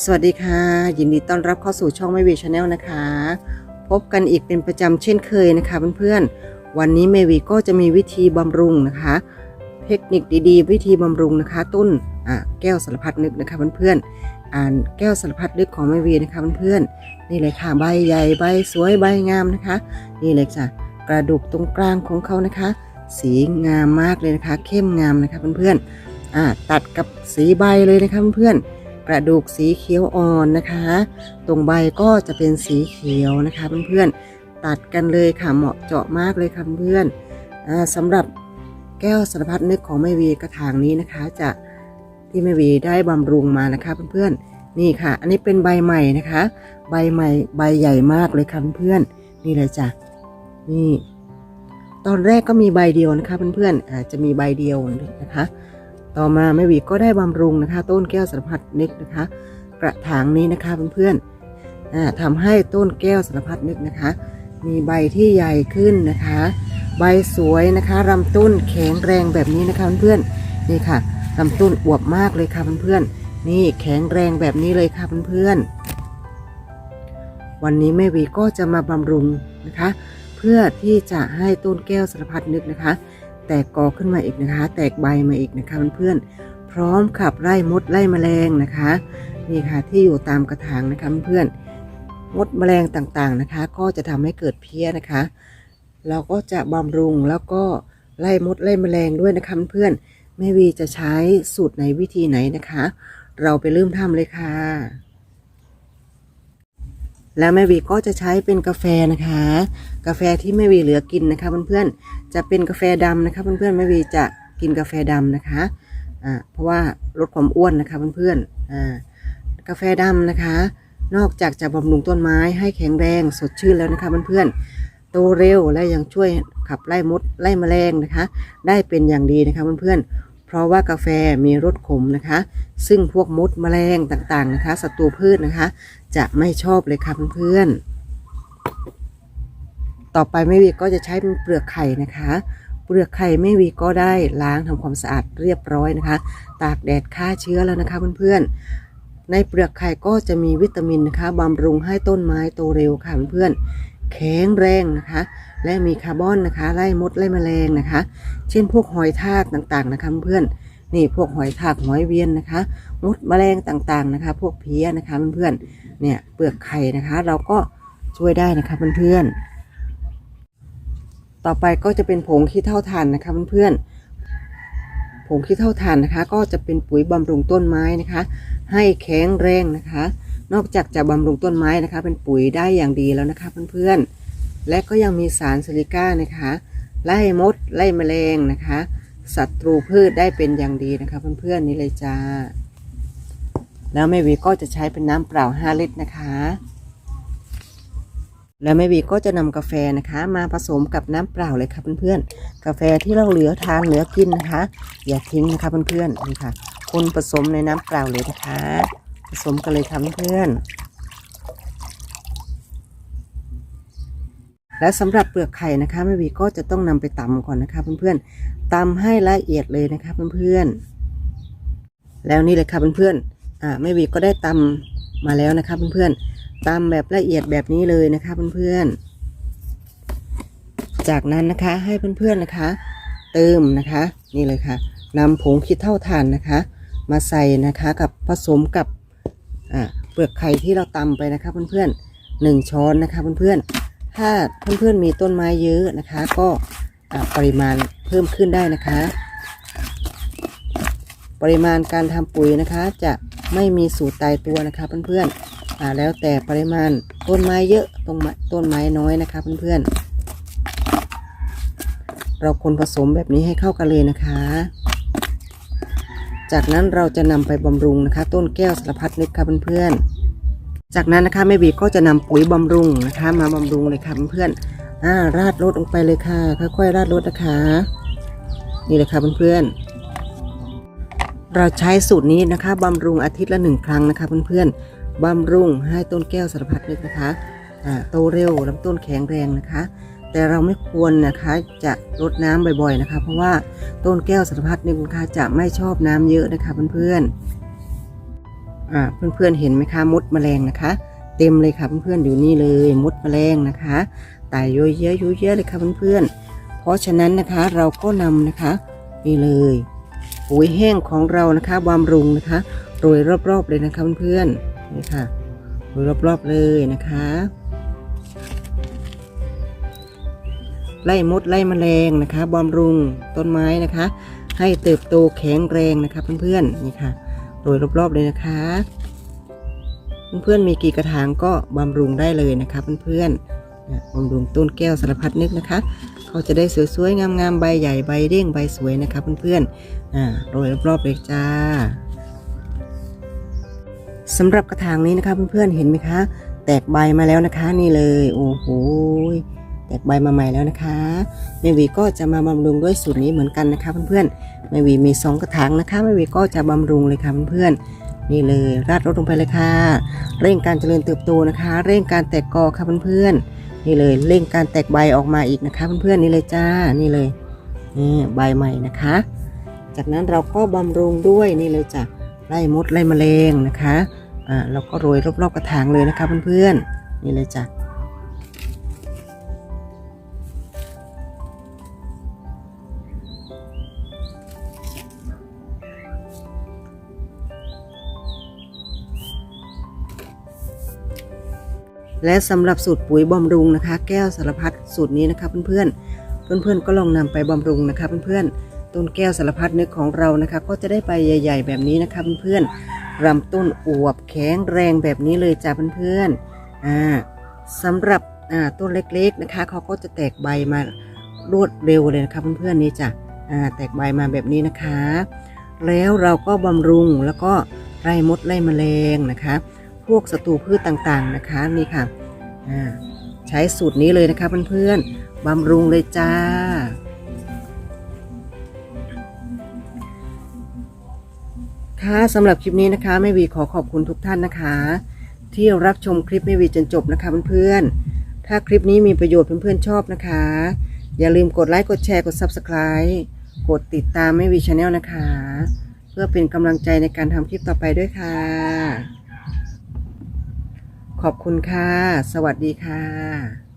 สวัสดีค่ะ ยินดีต้อนรับเข้าสู่ช่องไม่วีชาแนลนะคะ พบกันอีกเป็นประจำเช่นเคยนะคะเพื่อนๆ วันนี้เมวีก็จะมีวิธีบำรุงนะคะ เทคนิคดีๆ วิธีบำรุงนะคะ ต้นแก้วสารพัดนึกนะคะเพื่อนๆอ่านแก้วสารพัดนึกของเมวีนะคะเพื่อนๆนี่เลยค่ะใบใหญ่ใบสวยใบงามนะคะ นี่เลยจ้ะกระดูกตรงกลางของเขานะคะ สีงามมากเลยนะคะ เข้มงามนะคะเพื่อนๆอ่าตัดกับสีใบเลยนะคะเพื่อนๆ กระดูกสีเขียวอ่อนนะคะ ตรงใบก็จะเป็นสีเขียวนะคะเพื่อนๆตัดกันเลยค่ะเหมาะเจาะมากเลยค่ะเพื่อนอ่าสำหรับแก้วสารพัดนึกของแม่วีกระถางนี้นะคะ จะที่แม่วีได้บำรุงมานะคะเพื่อนๆนี่ค่ะ อันนี้เป็นใบใหม่นะคะ ใบใหม่ใบใหญ่มากเลยค่ะเพื่อนๆนี่เลยจ้ะนี่ตอนแรกก็มีใบเดียวนะคะเพื่อนๆอาจจะมีใบเดียวนะคะ ต่อมาแม่วีก็ได้บำรุงนะคะ ต้นแก้วสารพัดนึกนะคะ กระถางนี้นะคะเพื่อนๆทำให้ต้นแก้วสารพัดนึกนะคะ มีใบที่ใหญ่ขึ้นนะคะ ใบสวยนะคะลำต้นแข็งแรงแบบนี้นะคะเพื่อนๆนี่ค่ะลำต้นอวบมากเลยค่ะเพื่อนๆนี่แข็งแรงแบบนี้เลยค่ะเพื่อนๆวันนี้แม่วีก็จะมาบำรุงนะคะ เพื่อที่จะให้ต้นแก้วสารพัดนึกนะคะ แตกกอขึ้นมาอีกนะคะ แตกใบมาอีกนะคะเพื่อนๆพร้อมขับไล่มดไล่แมลงนะคะนี่ค่ะที่อยู่ตามกระถางนะคะเพื่อนๆมดแมลงต่างๆนะคะ ก็จะทำให้เกิดเพี้ยนะคะ เราก็จะบำรุงแล้วก็ไล่มดไล่แมลงด้วยนะคะเพื่อนๆแม่วีจะใช้สูตรไหนวิธีไหนนะคะ เราไปเริ่มทำเลยค่ะ แล้วแม่วีก็จะใช้เป็นกาแฟนะคะ กาแฟที่แม่วีเหลือกินนะคะเพื่อนๆจะเป็นกาแฟดำนะคะเพื่อนๆแม่วีจะกินกาแฟดำนะคะอ่าเพราะว่าลดความอ้วนนะคะเพื่อนๆอ่ากาแฟดำนะคะ นอกจากจะบำรุงต้นไม้ให้แข็งแรงสดชื่นแล้วนะคะเพื่อนๆโตเร็วและยังช่วยขับไล่มดไล่แมลงนะคะ ได้เป็นอย่างดีนะคะเพื่อนๆ เพราะว่ากาแฟมีรสขมนะคะ ซึ่งพวกมดแมลงต่างๆนะคะศัตรูพืชนะคะ จะไม่ชอบเลยค่ะเพื่อนๆต่อไปแม่วีก็จะใช้เป็นเปลือกไข่นะคะ เปลือกไข่แม่วีก็ได้ล้างทำความสะอาดเรียบร้อยนะคะ ตากแดดฆ่าเชื้อแล้วนะคะเพื่อนๆในเปลือกไข่ก็จะมีวิตามินนะคะบำรุงให้ต้นไม้โตเร็วค่ะเพื่อนๆ แข็งแรงนะคะ และมีคาร์บอนนะคะไล่มดไล่แมลงนะคะ เช่นพวกหอยทากต่างๆนะคะเพื่อนนี่พวกหอยทากหอยเวียนนะคะมดแมลงต่างๆนะคะ พวกเพี้ยนะคะเพื่อนๆเนี่ยเปลือกไข่นะคะ เราก็ช่วยได้นะคะเพื่อนๆต่อไปก็จะเป็นผงขี้เถ้าถ่านนะคะเพื่อนๆผงขี้เถ้าถ่านนะคะ ก็จะเป็นปุ๋ยบำรุงต้นไม้นะคะ ให้แข็งแรงนะคะ นอกจากจะบำรุงต้นไม้นะคะ เป็นปุ๋ยได้อย่างดีแล้วนะคะเพื่อนๆ และก็ยังมีสารซิลิก้านะคะไล่มดไล่แมลงนะคะศัตรูพืชได้เป็นอย่างดีนะคะ เพื่อนๆนี่เลยจ้า แล้วแม่วีก็จะใช้เป็นน้ำเปล่า 5 ลิตรนะคะ แล้วแม่วีก็จะนำกาแฟนะคะ มาผสมกับน้ำเปล่าเลยค่ะเพื่อนๆกาแฟที่เราเหลือทานเหลือกินนะคะ อย่าทิ้งนะคะเพื่อนๆนี่ค่ะคนผสมในน้ำเปล่าเลยนะคะ ผสมกันเลยค่ะเพื่อนและสำหรับเปลือกไข่นะคะแม่วีก็จะต้องนำไปตำก่อนนะคะเพื่อนๆตำให้ละเอียดเลยนะคะเพื่อนๆแล้วนี่เลยค่ะเพื่อนๆอ่าแม่วีก็ได้ตำมาแล้วนะคะเพื่อนๆตำแบบละเอียดแบบนี้เลยนะคะเพื่อนๆจากนั้นนะคะให้เพื่อนๆนะคะ เติมนะคะนี่เลยค่ะนำผงคิดเท่าทานนะคะ มาใส่นะคะกับผสมกับ อ่าเปลือกไข่ที่เราตำไปนะคะเพื่อนๆหนึ่งช้อนนะคะเพื่อนๆถ้าเพื่อนๆมีต้นไม้เยอะนะคะ ก็ปริมาณเพิ่มขึ้นได้นะคะ ปริมาณการทำปุ๋ยนะคะจะไม่มีสูตรตายตัวนะคะเพื่อนๆอ่าแล้วแต่ปริมาณต้นไม้เยอะตรงต้นไม้น้อยนะคะเพื่อนๆเราคนผสมแบบนี้ให้เข้ากันเลยนะคะ จากนั้นเราจะนำไปบำรุงนะคะ ต้นแก้วสารพัดนึกค่ะเพื่อนๆ จากนั้นนะคะแม่บีก็จะนำปุ๋ยบำรุงนะคะ มาบำรุงเลยค่ะเพื่อนๆอ่าราดรดลงไปเลยค่ะ ค่อยๆ ราดรดนะคะ นี่เลยค่ะเพื่อนๆ เราใช้สูตรนี้นะคะบำรุงอาทิตย์ละหนึ่งครั้งนะคะเพื่อนๆบำรุงให้ต้นแก้วสารพัดนึกนะคะอ่าโตเร็วลำต้นแข็งแรงนะคะ แต่เราไม่ควรนะคะจะรดน้ำบ่อยๆนะคะ เพราะว่าต้นแก้วสารพัดนึกนะคะจะไม่ชอบน้ำเยอะนะคะเพื่อนๆอ่าเพื่อนๆเห็นไหมคะมดแมลงนะคะ เต็มเลยค่ะเพื่อนๆอยู่นี่เลยมดแมลงนะคะตายเยอะเยอะเยอะเยอะเลยค่ะเพื่อนๆเพราะฉะนั้นนะคะเราก็นำนะคะนี่เลยปุ๋ยแห้งของเรานะคะบำรุงนะคะโรยรอบๆเลยนะคะเพื่อนๆนี่ค่ะโรยรอบๆเลยนะคะ ไล่มดไล่แมลงนะคะบำรุงต้นไม้นะคะ ให้เติบโตแข็งแรงนะคะเพื่อนๆนี่ค่ะโรยรอบๆเลยนะคะ เพื่อนๆมีกี่กระถางก็บำรุงได้เลยนะคะเพื่อนๆบำรุงต้นแก้วสารพัดนึกนะคะ เขาจะได้สวยๆงามๆใบใหญ่ใบเด้งใบสวยนะคะเพื่อนๆอ่าโรยรอบๆเลยจ้าสำหรับกระถางนี้นะคะเพื่อนๆเห็นไหมคะ แตกใบมาแล้วนะคะนี่เลย โอ้โห แตกใบมาใหม่แล้วนะคะแม่วีก็จะมาบำรุงด้วยสูตรนี้เหมือนกันนะคะเพื่อนๆแม่วีมีสองกระถางนะคะแม่วีก็จะบำรุงเลยค่ะเพื่อนๆนี่เลยราดรดลงไปเลยค่ะ เร่งการเจริญเติบโตนะคะ เร่งการแตกกอค่ะเพื่อนๆนี่เลยเร่งการแตกใบออกมาอีกนะคะเพื่อนๆนี่เลยจ้านี่เลยนี่ใบใหม่นะคะ จากนั้นเราก็บำรุงด้วยนี่เลยจ้ะไล่มดไล่แมลงนะคะอ่าเราก็โรยรอบๆกระถางเลยนะคะเพื่อนๆนี่เลยจ้ะ และสำหรับสูตรปุ๋ยบำรุงนะคะ แก้วสารพัดสูตรนี้นะคะเพื่อนๆ เพื่อนๆก็ลองนำไปบำรุงนะคะเพื่อนๆ ต้นแก้วสารพัดนึกของเรานะคะ ก็จะได้ใบใหญ่ ๆ แบบนี้นะคะเพื่อนๆลำต้นอวบแข็งแรงแบบนี้เลยจ้าเพื่อนๆอ่าสำหรับอ่าต้นเล็กๆนะคะเขาก็จะแตกใบมารวดเร็วเลยนะคะเพื่อนๆนี่จ้ะอ่าแตกใบมาแบบนี้นะคะ แล้วเราก็บำรุงแล้วก็ไล่มดไล่แมลงนะคะ วกศัตรูพืชต่างๆนะคะนี่ค่ะใช้สูตรนี้เลยนะคะเพื่อนๆบำรุงเลยจ้า ค่ะสำหรับคลิปนี้นะคะแม่วีขอขอบคุณทุกท่านนะคะ ที่รับชมคลิปแม่วีจนจบนะคะเพื่อนๆถ้าคลิปนี้มีประโยชน์เพื่อนๆชอบนะคะ อย่าลืมกดไลค์กดแชร์กด Subscribe กดติดตามแม่วีชาแนลนะคะ เพื่อเป็นกำลังใจในการทำคลิปต่อไปด้วยค่ะ ขอบคุณค่ะ สวัสดีค่ะ